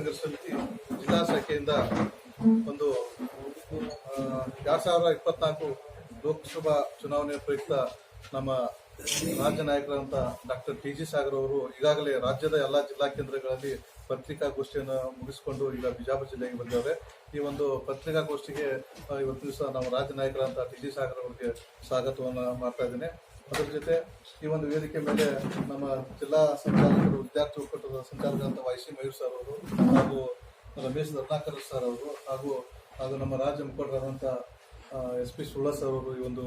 ಸಂಘರ್ಷ ಸಮಿತಿ ಜಿಲ್ಲಾ ಶಾಖೆಯಿಂದ ಒಂದು ಎರಡು ಸಾವಿರದ ಇಪ್ಪತ್ನಾಲ್ಕು ಲೋಕಸಭಾ ಚುನಾವಣೆ ಪ್ರಯುಕ್ತ ನಮ್ಮ ರಾಜ್ಯ ನಾಯಕರಾದಂಥ ಡಾಕ್ಟರ್ ಟಿ ಜಿ ಸಾಗರ್ ಅವರು ಈಗಾಗಲೇ ರಾಜ್ಯದ ಎಲ್ಲ ಜಿಲ್ಲಾ ಕೇಂದ್ರಗಳಲ್ಲಿ ಪತ್ರಿಕಾಗೋಷ್ಠಿಯನ್ನು ಮುಗಿಸಿಕೊಂಡು ಈಗ ಬಿಜಾಪುರ ಜಿಲ್ಲೆಗೆ ಬಂದಿದ್ದಾರೆ. ಈ ಒಂದು ಪತ್ರಿಕಾಗೋಷ್ಠಿಗೆ ಇವತ್ತು ದಿವಸ ನಮ್ಮ ರಾಜ್ಯ ನಾಯಕರಾದಂಥ ಟಿ ಜಿ ಸಾಗರ್ ಅವರಿಗೆ ಸ್ವಾಗತವನ್ನು ಮಾಡ್ತಾ ಇದ್ದೇನೆ. ಅದರ ಜೊತೆ ಈ ಒಂದು ವೇದಿಕೆ ಮೇಲೆ ನಮ್ಮ ಜಿಲ್ಲಾ ಸಂಚಾಲಕರು ವಿದ್ಯಾರ್ಥಿ ಒಕ್ಕೂಟದ ಸಂಚಾಲಕರಾದಂಥ ವೈ ಸಿ ಮಯೂರ್ ಸರ್ ಅವರು, ಹಾಗೂ ರಮೇಶ್ ರತ್ನಾಕರ್ ಸರ್ ಅವರು, ಹಾಗೂ ಹಾಗೂ ನಮ್ಮ ರಾಜ್ಯ ಮುಖಂಡರಾದಂಥ ಎಸ್ ಪಿ ಸುಳ್ಳ ಸರ್ ಅವರು ಈ ಒಂದು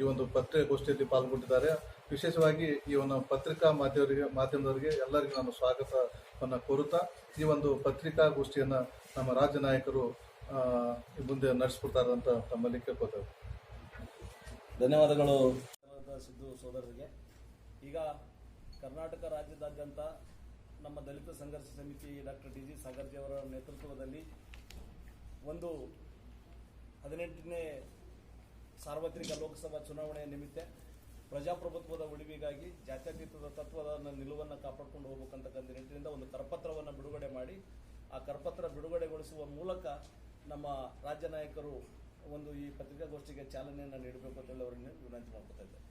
ಈ ಒಂದು ಪತ್ರಿಕಾಗೋಷ್ಠಿಯಲ್ಲಿ ಪಾಲ್ಗೊಂಡಿದ್ದಾರೆ. ವಿಶೇಷವಾಗಿ ಈ ಒಂದು ಪತ್ರಿಕಾ ಮಾಧ್ಯಮರಿಗೆ ಮಾಧ್ಯಮದವರಿಗೆ ಎಲ್ಲರಿಗೂ ನಾನು ಸ್ವಾಗತವನ್ನು ಕೋರುತ್ತಾ, ಈ ಒಂದು ಪತ್ರಿಕಾಗೋಷ್ಠಿಯನ್ನು ನಮ್ಮ ರಾಜ್ಯ ನಾಯಕರು ಮುಂದೆ ನಡೆಸ್ಕೊಡ್ತಾರೆ ಅಂತ ತಮ್ಮಲ್ಲಿ ಕೇಳ್ಕೊತೇವೆ ಧನ್ಯವಾದಗಳು. ಧನ್ಯವಾದ ಸಿದ್ದು ಸೋದರರಿಗೆ. ಈಗ ಕರ್ನಾಟಕ ರಾಜ್ಯದಾದ್ಯಂತ ನಮ್ಮ ದಲಿತ ಸಂಘರ್ಷ ಸಮಿತಿ ಡಾಕ್ಟರ್ ಡಿ ಜಿ ಸಾಗರ್ಜಿ ಅವರ ನೇತೃತ್ವದಲ್ಲಿ ಒಂದು ಹದಿನೆಂಟನೇ ಸಾರ್ವತ್ರಿಕ ಲೋಕಸಭಾ ಚುನಾವಣೆಯ ನಿಮಿತ್ತ ಪ್ರಜಾಪ್ರಭುತ್ವದ ಉಳಿವಿಗಾಗಿ ಜಾತ್ಯತೀತದ ತತ್ವದ ನಿಲುವನ್ನು ಕಾಪಾಡಿಕೊಂಡು ಹೋಗಬೇಕಂತಕ್ಕಂಥ ನಿಟ್ಟಿನಿಂದ ಒಂದು ಕರಪತ್ರವನ್ನು ಬಿಡುಗಡೆ ಮಾಡಿ, ಆ ಕರಪತ್ರ ಬಿಡುಗಡೆಗೊಳಿಸುವ ಮೂಲಕ ನಮ್ಮ ರಾಜ್ಯ ನಾಯಕರು ಒಂದು ಈ ಪತ್ರಿಕಾಗೋಷ್ಠಿಗೆ ಚಾಲನೆಯನ್ನು ನೀಡಬೇಕು ಅಂತೇಳಿ ಅವರನ್ನು ವಿನಂತಿ ಮಾಡ್ಕೊತಾ ಇದ್ದಾರೆ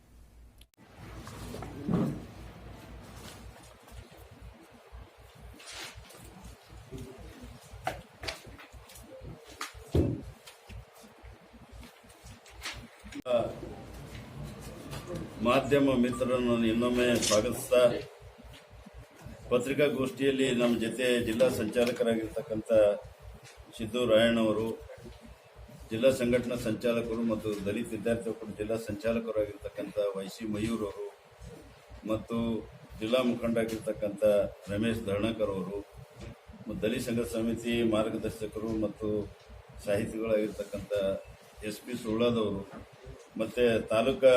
ಮಾಧ್ಯಮ ಮಿತ್ರರನ್ನು ಇನ್ನೊಮ್ಮೆ ಸ್ವಾಗತಿಸ್ತಾ ಪತ್ರಿಕಾಗೋಷ್ಠಿಯಲ್ಲಿ ನಮ್ಮ ಜೊತೆ ಜಿಲ್ಲಾ ಸಂಚಾಲಕರಾಗಿರ್ತಕ್ಕಂಥ ಸಿದ್ದು ರಾಯಣ್ಣವರು ಜಿಲ್ಲಾ ಸಂಘಟನಾ ಸಂಚಾಲಕರು ಮತ್ತು ದಲಿತ ವಿದ್ಯಾರ್ಥಿ ಒಕ್ಕೂಟ ಜಿಲ್ಲಾ ಸಂಚಾಲಕರಾಗಿರ್ತಕ್ಕಂಥ ವೈ ಸಿ ಮಯೂರ್ ಅವರು ಮತ್ತು ಜಿಲ್ಲಾ ಮುಖಂಡರಾಗಿರ್ತಕ್ಕಂಥ ರಮೇಶ್ ಧರ್ಣಕರ್ ಅವರು ದಲಿತ ಸಂಘ ಸಮಿತಿ ಮಾರ್ಗದರ್ಶಕರು ಮತ್ತು ಸಾಹಿತಿಗಳಾಗಿರ್ತಕ್ಕಂಥ ಎಸ್ ಪಿ ಸುಳ್ಳಾದವರು ಮತ್ತು ತಾಲೂಕಾ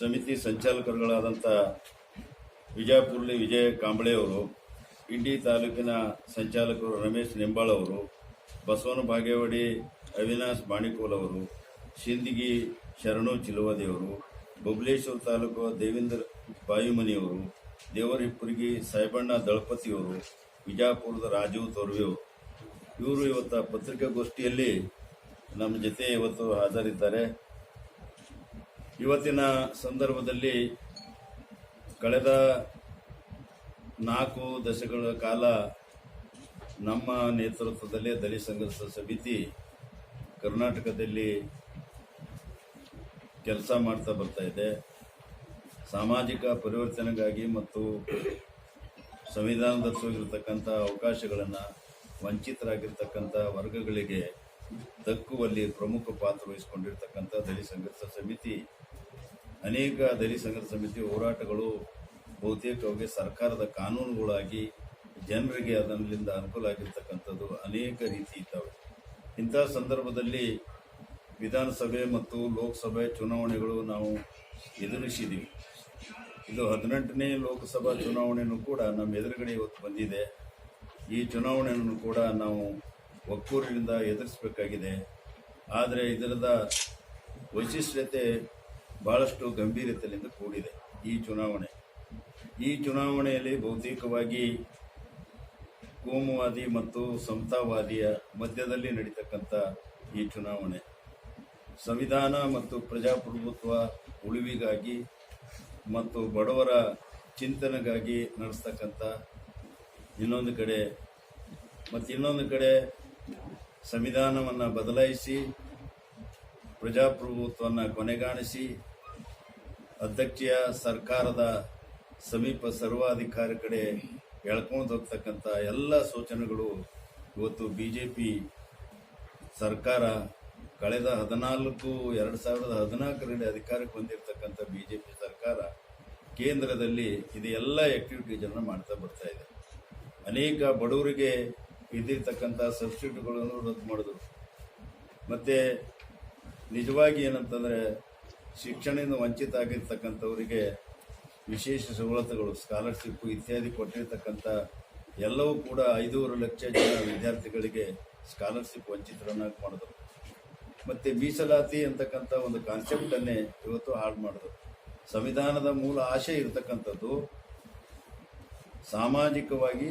ಸಮಿತಿ ಸಂಚಾಲಕರುಗಳಾದಂಥ ವಿಜಯಪುರ್ಲಿ ವಿಜಯ ಕಾಂಬಳೆ ಅವರು ಇಂಡಿ ತಾಲೂಕಿನ ಸಂಚಾಲಕರು ರಮೇಶ್ ನಿಂಬಾಳವರು, ಬಸವನ ಬಾಗೇವಾಡಿ ಅವಿನಾಶ್ ಬಾಣಿಕೋಲ್ ಅವರು, ಶಿಂದಗಿ ಶರಣು ಚಿಲುವದಿಯವರು ಬೊಬ್ಲೇಶ್ವರ ತಾಲೂಕು ದೇವೇಂದ್ರ ಬಾಯುಮನಿಯವರು ದೇವರಿಪ್ಪುರ್ಗಿ ಸಾಯಿಬಣ್ಣ ದಳಪತಿಯವರು ವಿಜಾಪುರದ ರಾಜೀವ್ ತೊರ್ವೆ ಅವರು. ಇವರು ಇವತ್ತು ಪತ್ರಿಕಾಗೋಷ್ಠಿಯಲ್ಲಿ ನಮ್ಮ ಜೊತೆ ಇವತ್ತು ಹಾಜರಿದ್ದಾರೆ. ಇವತ್ತಿನ ಸಂದರ್ಭದಲ್ಲಿ ಕಳೆದ ನಾಲ್ಕು ದಶಕಗಳ ಕಾಲ ನಮ್ಮ ನೇತೃತ್ವದಲ್ಲೇ ದಲಿತ ಸಂಘರ್ಷ ಸಮಿತಿ ಕರ್ನಾಟಕದಲ್ಲಿ ಕೆಲಸ ಮಾಡ್ತಾ ಬರ್ತಾ ಇದೆ. ಸಾಮಾಜಿಕ ಪರಿವರ್ತನೆಗಾಗಿ ಮತ್ತು ಸಂವಿಧಾನದತ್ತವಾಗಿರ್ತಕ್ಕಂಥ ಅವಕಾಶಗಳನ್ನು ವಂಚಿತರಾಗಿರ್ತಕ್ಕಂಥ ವರ್ಗಗಳಿಗೆ ದಕ್ಕುವಲ್ಲಿ ಪ್ರಮುಖ ಪಾತ್ರ ವಹಿಸಿಕೊಂಡಿರ್ತಕ್ಕಂಥ ದಲಿತ ಸಂಘರ್ಷ ಸಮಿತಿ. ಅನೇಕ ದಲಿತ ಸಂಘರ್ಷ ಸಮಿತಿ ಹೋರಾಟಗಳು ಬಹುತೇಕವಾಗಿ ಸರ್ಕಾರದ ಕಾನೂನುಗಳಾಗಿ ಜನರಿಗೆ ಅದರಿಂದ ಅನುಕೂಲ ಆಗಿರ್ತಕ್ಕಂಥದ್ದು ಅನೇಕ ರೀತಿ ಇದ್ದಾವೆ. ಇಂಥ ಸಂದರ್ಭದಲ್ಲಿ ವಿಧಾನಸಭೆ ಮತ್ತು ಲೋಕಸಭೆ ಚುನಾವಣೆಗಳು ನಾವು ಎದುರಿಸಿದ್ದೀವಿ ಇದು ಹದಿನೆಂಟನೇ ಲೋಕಸಭಾ ಚುನಾವಣೆಯೂ ಕೂಡ ನಮ್ಮ ಎದುರುಗಡೆ ಇವತ್ತು ಬಂದಿದೆ. ಈ ಚುನಾವಣೆಯನ್ನು ಕೂಡ ನಾವು ಒಕ್ಕೂರಿನಿಂದ ಎದುರಿಸಬೇಕಾಗಿದೆ. ಆದರೆ ಇದರದ ವೈಶಿಷ್ಟ್ಯತೆ ಬಹಳಷ್ಟು ಗಂಭೀರತೆಯಿಂದ ಕೂಡಿದೆ ಈ ಚುನಾವಣೆ. ಈ ಚುನಾವಣೆಯಲ್ಲಿ ಬಹುತೇಕವಾಗಿ ಕೋಮುವಾದಿ ಮತ್ತು ಸಮತಾವಾದಿಯ ಮಧ್ಯದಲ್ಲಿ ನಡೀತಕ್ಕಂಥ ಈ ಚುನಾವಣೆ. ಸಂವಿಧಾನ ಮತ್ತು ಪ್ರಜಾಪ್ರಭುತ್ವ ಉಳಿವಿಗಾಗಿ ಮತ್ತು ಬಡವರ ಚಿಂತನೆಗಾಗಿ ನಡೆಸ್ತಕ್ಕಂಥ ಇನ್ನೊಂದು ಕಡೆ ಮತ್ತು ಇನ್ನೊಂದು ಕಡೆ ಸಂವಿಧಾನವನ್ನು ಬದಲಾಯಿಸಿ ಪ್ರಜಾಪ್ರಭುತ್ವವನ್ನು ಕೊನೆಗಾಣಿಸಿ, ಅಧ್ಯಕ್ಷೀಯ ಸರ್ಕಾರದ ಸಮೀಪ ಸರ್ವಾಧಿಕಾರಿ ಕಡೆ ಎಳ್ಕೊಂಡು ಹೋಗ್ತಕ್ಕಂಥ ಎಲ್ಲ ಸೂಚನೆಗಳು ಇವತ್ತು ಬಿ ಜೆ ಪಿ ಸರ್ಕಾರ ಕಳೆದ ಹದಿನಾಲ್ಕು, ಎರಡು ಸಾವಿರದ ಹದಿನಾಲ್ಕರಲ್ಲಿ ಅಧಿಕಾರಕ್ಕೆ ಬಂದಿರತಕ್ಕಂಥ ಬಿ ಜೆ ಪಿ ಸರ್ಕಾರ ಕೇಂದ್ರದಲ್ಲಿ ಇದೆಲ್ಲ ಆ್ಯಕ್ಟಿವಿಟೀಸನ್ನು ಮಾಡ್ತಾ ಬರ್ತಾ ಇದೆ. ಅನೇಕ ಬಡವರಿಗೆ ಇದ್ದಿರ್ತಕ್ಕಂಥ ಸಬ್ಸಿಡಿಗಳನ್ನು ರದ್ದು ಮಾಡಿದ್ರು ಮತ್ತು ನಿಜವಾಗಿ ಏನಂತಂದರೆ ಶಿಕ್ಷಣದಿಂದ ವಂಚಿತ ಆಗಿರ್ತಕ್ಕಂಥವರಿಗೆ ವಿಶೇಷ ಸವಲತ್ತುಗಳು ಸ್ಕಾಲರ್ಶಿಪ್ ಇತ್ಯಾದಿ ಕೊಟ್ಟಿರ್ತಕ್ಕಂಥ ಎಲ್ಲವೂ ಕೂಡ ಐದೂವರೆ ಲಕ್ಷ ಜನ ವಿದ್ಯಾರ್ಥಿಗಳಿಗೆ ಸ್ಕಾಲರ್ಶಿಪ್ ವಂಚಿತರನ್ನಾಗಿ ಮಾಡಿದ್ರು ಮತ್ತು ಮೀಸಲಾತಿ ಅಂತಕ್ಕಂಥ ಒಂದು ಕಾನ್ಸೆಪ್ಟನ್ನೇ ಇವತ್ತು ಹಾಳು ಮಾಡಿದ್ರು ಸಂವಿಧಾನದ ಮೂಲ ಆಶೆ ಇರತಕ್ಕಂಥದ್ದು ಸಾಮಾಜಿಕವಾಗಿ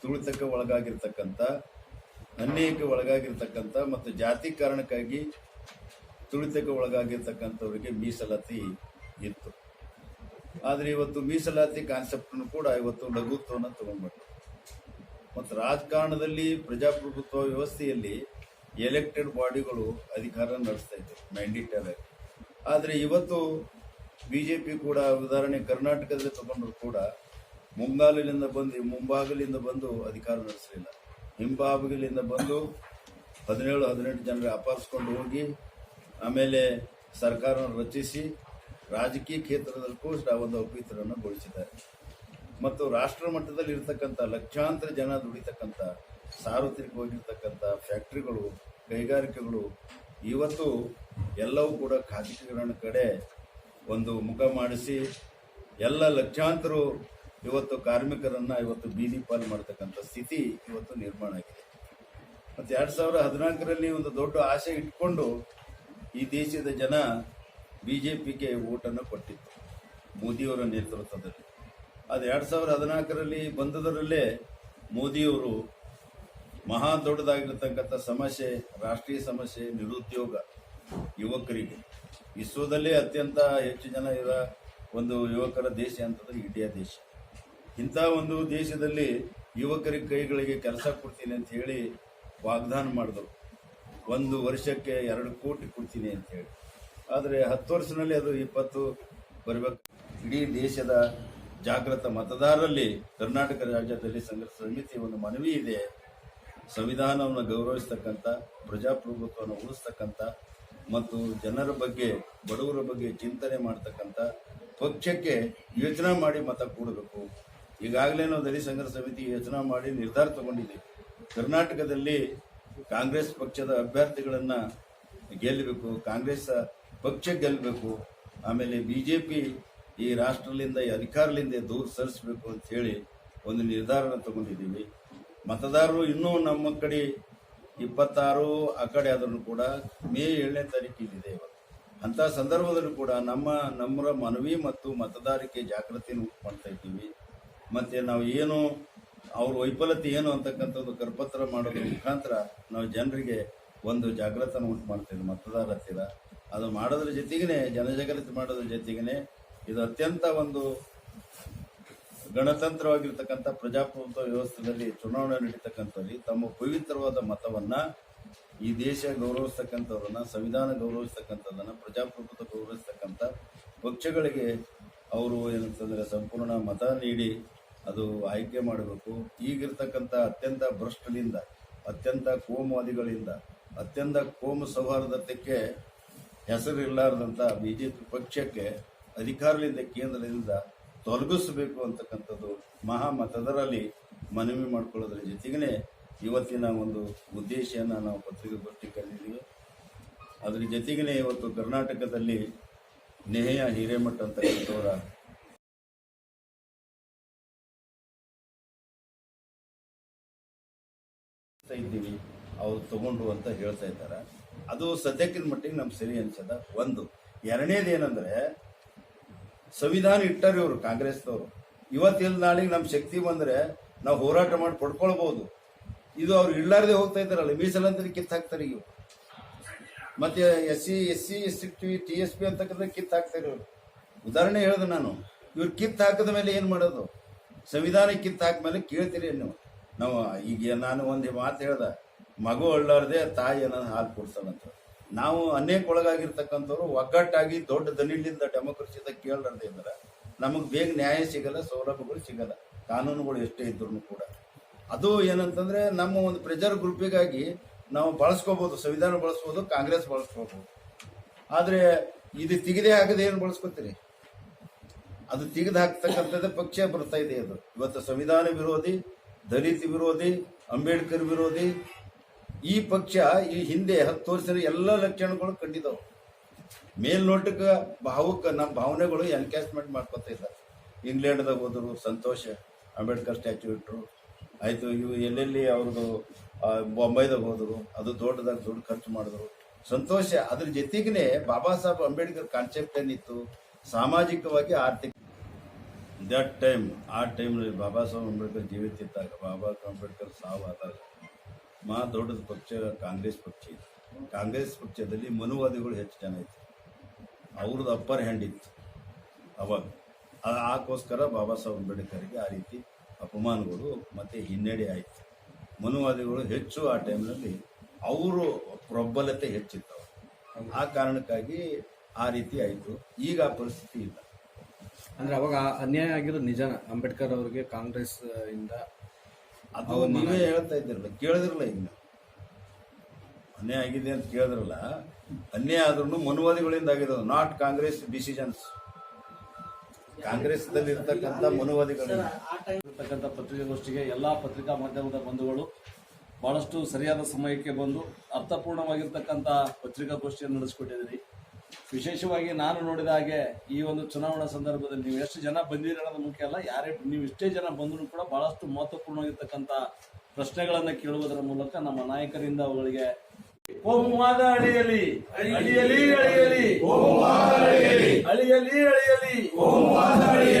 ತುಳಿತಕ್ಕೆ ಒಳಗಾಗಿರ್ತಕ್ಕಂಥ, ಅನ್ಯಾಯಕ್ಕೆ ಒಳಗಾಗಿರ್ತಕ್ಕಂಥ ಮತ್ತು ಜಾತಿ ಕಾರಣಕ್ಕಾಗಿ ತುಳಿತಕ್ಕೆ ಒಳಗಾಗಿರ್ತಕ್ಕಂಥವರಿಗೆ ಮೀಸಲಾತಿ ಇತ್ತು. ಆದರೆ ಇವತ್ತು ಮೀಸಲಾತಿ ಕಾನ್ಸೆಪ್ಟನ್ನು ಕೂಡ ಇವತ್ತು ಲಘುತ್ವವನ್ನು ತಗೊಂಡ್ಬಿಟ್ಟು ಮತ್ತು ರಾಜಕಾರಣದಲ್ಲಿ ಪ್ರಜಾಪ್ರಭುತ್ವ ವ್ಯವಸ್ಥೆಯಲ್ಲಿ ಎಲೆಕ್ಟೆಡ್ ಬಾಡಿಗಳು ಅಧಿಕಾರ ನಡೆಸ್ತಾ ಇತ್ತು ಮ್ಯಾಂಡೇಟರಿ ಆದರೆ ಇವತ್ತು ಬಿ ಜೆ ಪಿ ಕೂಡ, ಉದಾಹರಣೆ ಕರ್ನಾಟಕದಲ್ಲಿ ತಗೊಂಡ್ರು ಕೂಡ ಮುಂಗಾಲಿನಿಂದ ಬಂದು ಮುಂಭಾಗಲಿಂದ ಬಂದು ಅಧಿಕಾರ ನಡೆಸಲಿಲ್ಲ. ಹಿಂಭಾಗಲಿಂದ ಬಂದು ಹದಿನೇಳು, ಹದಿನೆಂಟು ಜನರ ಅಪಾರಿಸ್ಕೊಂಡು ಹೋಗಿ, ಆಮೇಲೆ ಸರ್ಕಾರವನ್ನು ರಚಿಸಿ ರಾಜಕೀಯ ಕ್ಷೇತ್ರದಲ್ಲಿ ಒಂದು ಅಪವಿತ್ರವನ್ನು ಗೊಳಿಸಿದ್ದಾರೆ. ಮತ್ತು ರಾಷ್ಟ್ರ ಮಟ್ಟದಲ್ಲಿ ಇರ್ತಕ್ಕಂಥ ಲಕ್ಷಾಂತರ ಜನ ದುಡಿತಕ್ಕಂಥ, ಸಾರ್ವತ್ರಿಕವಾಗಿರ್ತಕ್ಕಂಥ ಫ್ಯಾಕ್ಟ್ರಿಗಳು, ಕೈಗಾರಿಕೆಗಳು, ಇವತ್ತು ಎಲ್ಲವೂ ಕೂಡ ಖಾಸಗೀಕರಣ ಕಡೆ ಒಂದು ಮುಖ ಮಾಡಿಸಿ, ಎಲ್ಲ ಲಕ್ಷಾಂತರ ಇವತ್ತು ಕಾರ್ಮಿಕರನ್ನ ಇವತ್ತು ಬೀದಿ ಪಾಲು ಮಾಡ್ತಕ್ಕಂಥ ಸ್ಥಿತಿ ಇವತ್ತು ನಿರ್ಮಾಣ ಆಗಿದೆ. ಮತ್ತು ಎರಡು ಸಾವಿರದ ಹದಿನಾಲ್ಕರಲ್ಲಿ ಒಂದು ದೊಡ್ಡ ಆಸೆ ಇಟ್ಕೊಂಡು ಈ ದೇಶದ ಜನ ಬಿಜೆಪಿಗೆ ಓಟನ್ನು ಕೊಟ್ಟಿತ್ತು. ಮೋದಿಯವರ ನೇತೃತ್ವದಲ್ಲಿ ಅದು ಎರಡು ಸಾವಿರದ ಹದಿನಾಲ್ಕರಲ್ಲಿ ಬಂದದರಲ್ಲೇ ಮೋದಿಯವರು ಮಹಾ ದೊಡ್ಡದಾಗಿರ್ತಕ್ಕಂಥ ಸಮಸ್ಯೆ, ರಾಷ್ಟ್ರೀಯ ಸಮಸ್ಯೆ, ನಿರುದ್ಯೋಗ ಯುವಕರಿಗೆ. ವಿಶ್ವದಲ್ಲೇ ಅತ್ಯಂತ ಹೆಚ್ಚು ಜನ ಇರೋ ಒಂದು ಯುವಕರ ದೇಶ ಅಂತಂದ್ರೆ ಇಂಡಿಯಾ ದೇಶ. ಇಂಥ ಒಂದು ದೇಶದಲ್ಲಿ ಯುವಕರಿಗೆ ಕೈಗಳಿಗೆ ಕೆಲಸ ಕೊಡ್ತೀನಿ ಅಂತ ಹೇಳಿ ವಾಗ್ದಾನ ಮಾಡಿದ್ರು. ಒಂದು ವರ್ಷಕ್ಕೆ ಎರಡು ಕೋಟಿ ಕೊಡ್ತೀನಿ ಅಂತ ಹೇಳಿ. ಆದರೆ ಹತ್ತು ವರ್ಷದಲ್ಲಿ ಅದು ಇಪ್ಪತ್ತು ಬರಬೇಕು. ಇಡೀ ದೇಶದ ಜಾಗೃತ ಮತದಾರರಲ್ಲಿ ಕರ್ನಾಟಕ ರಾಜ್ಯದಲ್ಲಿ ಸಂಘರ್ಷ ಸಮಿತಿ ಒಂದು ಮನವಿ ಇದೆ. ಸಂವಿಧಾನವನ್ನು ಗೌರವಿಸ್ತಕ್ಕಂಥ, ಪ್ರಜಾಪ್ರಭುತ್ವವನ್ನು ಉಳಿಸ್ತಕ್ಕಂಥ ಮತ್ತು ಜನರ ಬಗ್ಗೆ, ಬಡವರ ಬಗ್ಗೆ ಚಿಂತನೆ ಮಾಡ್ತಕ್ಕಂಥ ಪಕ್ಷಕ್ಕೆ ಯೋಚನೆ ಮಾಡಿ ಮತ ಕೂಡಬೇಕು. ಈಗಾಗಲೇ ನಾವು ದಲಿತ ಸಂಘರ್ಷ ಸಮಿತಿ ಯೋಚನೆ ಮಾಡಿ ನಿರ್ಧಾರ ತಗೊಂಡಿದ್ದೀವಿ. ಕರ್ನಾಟಕದಲ್ಲಿ ಕಾಂಗ್ರೆಸ್ ಪಕ್ಷದ ಅಭ್ಯರ್ಥಿಗಳನ್ನು ಗೆಲ್ಲಬೇಕು. ಕಾಂಗ್ರೆಸ್ ಪಕ್ಷ ಗೆಲ್ಲಬೇಕು ಆಮೇಲೆ ಬಿ ಜೆ ಪಿ ಈ ರಾಷ್ಟ್ರದಿಂದ, ಈ ಅಧಿಕಾರದಿಂದ ದೂರ ಸರಿಸಬೇಕು ಅಂತ ಹೇಳಿ ಒಂದು ನಿರ್ಧಾರನ ತಗೊಂಡಿದ್ದೀವಿ. ಮತದಾರರು ಇನ್ನೂ ನಮ್ಮ ಕಡೆ ಇಪ್ಪತ್ತಾರು, ಆ ಕಡೆ ಆದ್ರೂ ಕೂಡ ಮೇ ಏಳನೇ ತಾರೀಕಿದೆ ಅಂಥ ಸಂದರ್ಭದಲ್ಲೂ ಕೂಡ ನಮ್ಮ ನಮ್ಮರ ಮನವಿ ಮತ್ತು ಮತದಾರಿಕೆ ಜಾಗೃತಿಯನ್ನು ಉಂಟು ಮಾಡ್ತಾ ಇದ್ದೀವಿ. ಮತ್ತೆ ನಾವು ಏನು, ಅವ್ರ ವೈಫಲ್ಯತೆ ಏನು ಅಂತಕ್ಕಂಥ ಒಂದು ಕರಪತ್ರ ಮಾಡೋದ್ರ ಮುಖಾಂತರ ನಾವು ಜನರಿಗೆ ಒಂದು ಜಾಗೃತನ ಉಂಟು ಮಾಡ್ತೇವೆ ಮತದಾರ ಹತ್ತಿರ. ಅದು ಮಾಡೋದ್ರ ಜೊತೆಗೇನೆ ಜನಜಾಗೃತಿ ಮಾಡೋದ್ರ ಜೊತೆಗೇನೆ ಇದು ಅತ್ಯಂತ ಒಂದು ಗಣತಂತ್ರವಾಗಿರ್ತಕ್ಕಂಥ ಪ್ರಜಾಪ್ರಭುತ್ವ ವ್ಯವಸ್ಥೆಯಲ್ಲಿ ಚುನಾವಣೆ ನಡೀತಕ್ಕಂಥಲ್ಲಿ ತಮ್ಮ ಪವಿತ್ರವಾದ ಮತವನ್ನ ಈ ದೇಶ ಗೌರವಿಸ್ತಕ್ಕಂಥವ್ರನ್ನ, ಸಂವಿಧಾನ ಗೌರವಿಸ್ತಕ್ಕಂಥದ್ದನ್ನ ಪ್ರಜಾಪ್ರಭುತ್ವ ಗೌರವಿಸ್ತಕ್ಕಂಥ ಪಕ್ಷಗಳಿಗೆ ಅವರು ಏನಂತಂದ್ರೆ ಸಂಪೂರ್ಣ ಮತ ನೀಡಿ ಅದು ಆಯ್ಕೆ ಮಾಡಬೇಕು. ಈಗಿರ್ತಕ್ಕಂಥ ಅತ್ಯಂತ ಭ್ರಷ್ಟರಿಂದ ಅತ್ಯಂತ ಕೋಮುವಾದಿಗಳಿಂದ ಅತ್ಯಂತ ಕೋಮು ಸೌಹಾರ್ದತೆಗೆ ಹೆಸರಿಲ್ಲಾರದಂಥ ಪಿ ಪಕ್ಷಕ್ಕೆ ಅಧಿಕಾರದಿಂದ ಕೇಂದ್ರದಿಂದ ತೊಲಗಿಸಬೇಕು ಅಂತಕ್ಕಂಥದ್ದು ಮಹಾ ಮತದರಲ್ಲಿ ಮನವಿ ಮಾಡಿಕೊಳ್ಳೋದ್ರ ಜೊತೆಗೇ ಇವತ್ತಿನ ಒಂದು ಉದ್ದೇಶವನ್ನು ನಾವು ಪತ್ರಿಕಾಗೋಷ್ಠಿ ಕರೆದಿದ್ದೀವಿ. ಅದ್ರ ಜೊತೆಗೇ ಇವತ್ತು ಕರ್ನಾಟಕದಲ್ಲಿ ನೆಹೆಯ ಹಿರೇಮಠ ಅಂತಕ್ಕಂಥವರ ಇದ್ದೀವಿ. ಅವ್ರು ತಗೊಂಡು ಅಂತ ಹೇಳ್ತಾ ಇದ್ದಾರೆ. ಅದು ಸದ್ಯಕ್ಕಿನ ಮಟ್ಟಿಗೆ ನಮ್ಗೆ ಸರಿ ಅನ್ಸದ. ಒಂದು, ಎರಡನೇದು ಏನಂದ್ರೆ, ಸಂವಿಧಾನ ಇಟ್ಟರು ಇವರು ಕಾಂಗ್ರೆಸ್ದವರು ಇವತ್ತಿಲ್ಲ ನಾಳೆಗೆ ನಮ್ಮ ಶಕ್ತಿ ಬಂದ್ರೆ ನಾವು ಹೋರಾಟ ಮಾಡಿ ಪಡ್ಕೊಳ್ಬಹುದು ಇದು ಅವ್ರು ಇಡ್ಲಾರ್ದೆ ಹೋಗ್ತಾ ಇದ್ದಾರಲ್ಲ ಮೀಸಲಂತರಿ ಕಿತ್ತು ಹಾಕ್ತಾರೆ ಇವು ಮತ್ತೆ S C S C S T T S P ಅಂತಕ್ಕಂಥ ಕಿತ್ತು ಹಾಕ್ತಾರೆ ಇವರು. ಉದಾಹರಣೆ ಹೇಳ್ದೆ ನಾನು, ಇವ್ರು ಕಿತ್ತು ಹಾಕಿದ ಮೇಲೆ ಏನು ಮಾಡೋದು? ಸಂವಿಧಾನ ಕಿತ್ತು ಮೇಲೆ ಕೇಳ್ತೀರಿ ನೀವು ನಾವು ಈಗ ನಾನು ಒಂದು ಮಾತು ಹೇಳ್ದೆ ಮಗು ಅಳ್ಳಾರ್ದೆ ತಾಯಿ ಅನ್ನೋದು ಹಾಲು ಕೊಡ್ತಾನಂತ ನಾವು ಅನೇಕ ಒಳಗಾಗಿರ್ತಕ್ಕಂಥವ್ರು ಒಗ್ಗಟ್ಟಾಗಿ ದೊಡ್ಡ ದನಿಲಿಂದ ಡೆಮೋಕ್ರಸಿದ ಕೇಳಲಾರ್ದೆ ಇದ್ದಾರೆ ನಮಗೆ ಬೇಗ ನ್ಯಾಯ ಸಿಗಲ್ಲ, ಸೌಲಭ್ಯಗಳು ಸಿಗಲ್ಲ. ಕಾನೂನುಗಳು ಎಷ್ಟೇ ಇದ್ರು ಕೂಡ. ಅದು ಏನಂತಂದ್ರೆ ನಮ್ಮ ಒಂದು ಪ್ರೆಜರ್ ಗ್ರೂಪಿಗಾಗಿ ನಾವು ಬಳಸ್ಕೋಬಹುದು ಸಂವಿಧಾನ ಬಳಸ್ಬೋದು, ಕಾಂಗ್ರೆಸ್ ಬಳಸ್ಕೋಬಹುದು ಆದರೆ ಇದು ತೆಗೆದೇ ಹಾಕದೆ ಏನು ಬಳಸ್ಕೊತೀರಿ? ಅದು ತೆಗೆದು ಹಾಕ್ತಕ್ಕಂಥದ್ದೇ ಪಕ್ಷ ಬರ್ತಾ ಇದೆ ಅದು. ಇವತ್ತು ಸಂವಿಧಾನ ವಿರೋಧಿ, ದಲಿತ ವಿರೋಧಿ, ಅಂಬೇಡ್ಕರ್ ವಿರೋಧಿ ಈ ಪಕ್ಷ ಈ ಹಿಂದೆ ಹತ್ತು ವರ್ಷದ ಎಲ್ಲ ಲಕ್ಷಣಗಳು ಕಂಡಿದ್ದಾವೆ. ಮೇಲ್ನೋಟಕ್ಕೆ ಭಾವುಕ ನಮ್ಮ ಭಾವನೆಗಳು ಎನ್ಕ್ಯಾಶ್ಮೆಂಟ್ ಮಾಡ್ಕೊತಾ ಇದ್ದಾರೆ ಇಂಗ್ಲೆಂಡ್ದಾಗ ಹೋದರು ಸಂತೋಷ, ಅಂಬೇಡ್ಕರ್ ಸ್ಟ್ಯಾಚ್ಯೂ ಇಟ್ಟರು ಆಯ್ತು, ಇವು ಎಲ್ಲೆಲ್ಲಿ ಅವ್ರದ್ದು ಬೊಂಬೈದಾಗ ಹೋದರು, ಅದು ದೊಡ್ಡದಾಗ ದುಡ್ಡು ಖರ್ಚು ಮಾಡಿದ್ರು. ಸಂತೋಷ, ಅದ್ರ ಜೊತೆಗೇ ಬಾಬಾ ಸಾಹೇಬ್ ಅಂಬೇಡ್ಕರ್ ಕಾನ್ಸೆಪ್ಟ್ ಏನಿತ್ತು? ಸಾಮಾಜಿಕವಾಗಿ ಆರ್ಥಿಕ ದಟ್ ಟೈಮ್ ಆ ಟೈಮ್ನಲ್ಲಿ ಬಾಬಾ ಸಾಹೇಬ್ ಅಂಬೇಡ್ಕರ್ ಜೀವಿತ ಇದ್ದಾಗ, ಬಾಬಾ ಸಾಹೇಬ್ ಅಂಬೇಡ್ಕರ್ ಸಾವಾದಾಗ ಮಹಾ ದೊಡ್ಡದ ಪಕ್ಷ, ಕಾಂಗ್ರೆಸ್ ಪಕ್ಷ ಇತ್ತು ಕಾಂಗ್ರೆಸ್ ಪಕ್ಷದಲ್ಲಿ ಮನುವಾದಿಗಳು ಹೆಚ್ಚು ಜನ ಇತ್ತು ಅವ್ರದ್ದು ಅಪ್ಪರ್ ಹ್ಯಾಂಡ್ ಇತ್ತು. ಅವಾಗ. ಆಕೋಸ್ಕರ ಬಾಬಾ ಸಾಹೇಬ್ ಅಂಬೇಡ್ಕರ್ಗೆ ಆ ರೀತಿ ಅಪಮಾನಗಳು ಮತ್ತು ಹಿನ್ನಡೆ ಆಯಿತು. ಮನುವಾದಿಗಳು ಹೆಚ್ಚು ಆ ಟೈಮ್ನಲ್ಲಿ ಅವರು ಪ್ರಬಲತೆ ಹೆಚ್ಚಿತ್ತು. ಆ ಕಾರಣಕ್ಕಾಗಿ ಆ ರೀತಿ ಆಯಿತು. ಈಗ ಆ ಪರಿಸ್ಥಿತಿ ಇಲ್ಲ. ಅಂದ್ರೆ ಅವಾಗ ಅನ್ಯಾಯ ಆಗಿರೋ ನಿಜಾನ? ಅಂಬೇಡ್ಕರ್ ಅವರಿಗೆ ಕಾಂಗ್ರೆಸ್ ಇಂದ ಅದು ನೀವೇ ಹೇಳ್ತಾ ಇದ್ದಿರಲ್ಲ ಕೇಳಿದ್ರಲ್ಲ ಈಗ. ನೀವು. ಅನ್ಯಾಯ ಆಗಿದೆ ಅಂತ ಕೇಳಿದ್ರಲ್ಲ ಅನ್ಯಾಯ ಆದ್ರೂ ಮನುವಾದಿಗಳಿಂದ ಆಗಿದೆ ನಾಟ್ ಕಾಂಗ್ರೆಸ್ ಡಿಸಿಷನ್ಸ್ ಕಾಂಗ್ರೆಸ್ ಇರ್ತಕ್ಕಂಥ ಮನುವಾದಿಗಳಿಂದ ಇರ್ತಕ್ಕಂಥ ಪತ್ರಿಕಾಗೋಷ್ಠಿಗೆ ಎಲ್ಲಾ ಪತ್ರಿಕಾ ಮಾಧ್ಯಮದ ಬಂಧುಗಳು ಬಹಳಷ್ಟು ಸರಿಯಾದ ಸಮಯಕ್ಕೆ ಬಂದು ಅರ್ಥಪೂರ್ಣವಾಗಿರ್ತಕ್ಕಂಥ ಪತ್ರಿಕಾಗೋಷ್ಠಿಯನ್ನು ನಡೆಸಿಕೊಟ್ಟಿದ್ದೀರಿ. ವಿಶೇಷವಾಗಿ ನಾನು ನೋಡಿದ ಹಾಗೆ ಈ ಒಂದು ಚುನಾವಣಾ ಸಂದರ್ಭದಲ್ಲಿ ನೀವು ಎಷ್ಟು ಜನ ಬಂದಿರ ಅನ್ನೋದು ಮುಖ್ಯ ಅಲ್ಲ. ಯಾರೇ ನೀವು ಎಷ್ಟೇ ಜನ ಬಂದರೂ ಕೂಡ ಬಹಳಷ್ಟು ಮಹತ್ವಪೂರ್ಣವಾಗಿರ್ತಕ್ಕಂಥ ಪ್ರಶ್ನೆಗಳನ್ನು ಕೇಳುವುದರ ಮೂಲಕ ನಮ್ಮ ನಾಯಕರಿಂದ ಅವುಗಳಿಗೆ ಅಳಿಯಲಿ ಅಳಿಯಲಿ ಅಳಿಯಲಿ. ಅಳಿಯಲಿ. ಅಳಿಯಲಿ.